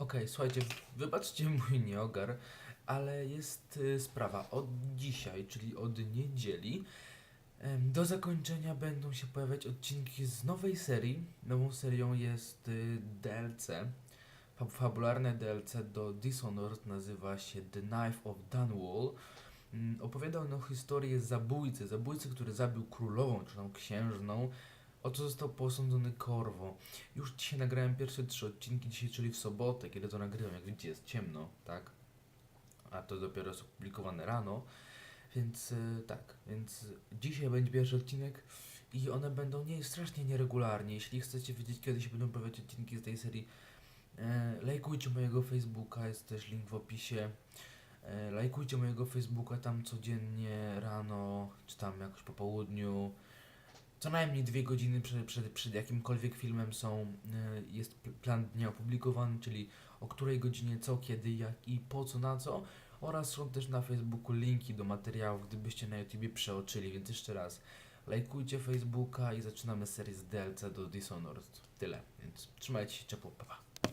Okej, słuchajcie, wybaczcie mój nieogar, ale jest y, sprawa. Od dzisiaj, czyli od niedzieli, do zakończenia będą się pojawiać odcinki z nowej serii. Nową serią jest y, DLC. Fab- Fabularne DLC do Dishonored nazywa się The Knife of Dunwall. Mm, Opowiada on o historii zabójcy, zabójcy, który zabił królową, czy tam księżną, o co został posądzony Korwo. Już dzisiaj nagrałem pierwsze trzy odcinki, dzisiaj, czyli w sobotę, kiedy to nagrywam. Jak widzicie, jest ciemno, tak? A to dopiero jest opublikowane rano. Więc y, tak, więc dzisiaj będzie pierwszy odcinek i one będą nie strasznie nieregularnie. Jeśli chcecie wiedzieć, kiedy się będą pojawiać odcinki z tej serii, e, lajkujcie mojego Facebooka, jest też link w opisie. E, lajkujcie mojego Facebooka tam codziennie rano, czy tam jakoś po południu. Co najmniej dwie godziny przed, przed, przed jakimkolwiek filmem są, e, jest pl- plan dnia opublikowany, czyli o której godzinie, co, kiedy, jak i po co, na co. Oraz są też na Facebooku linki do materiałów, gdybyście na YouTubie przeoczyli. Więc jeszcze raz, lajkujcie Facebooka i zaczynamy serię z DLC do Dishonored. Tyle, więc trzymajcie się ciepło, pa, pa.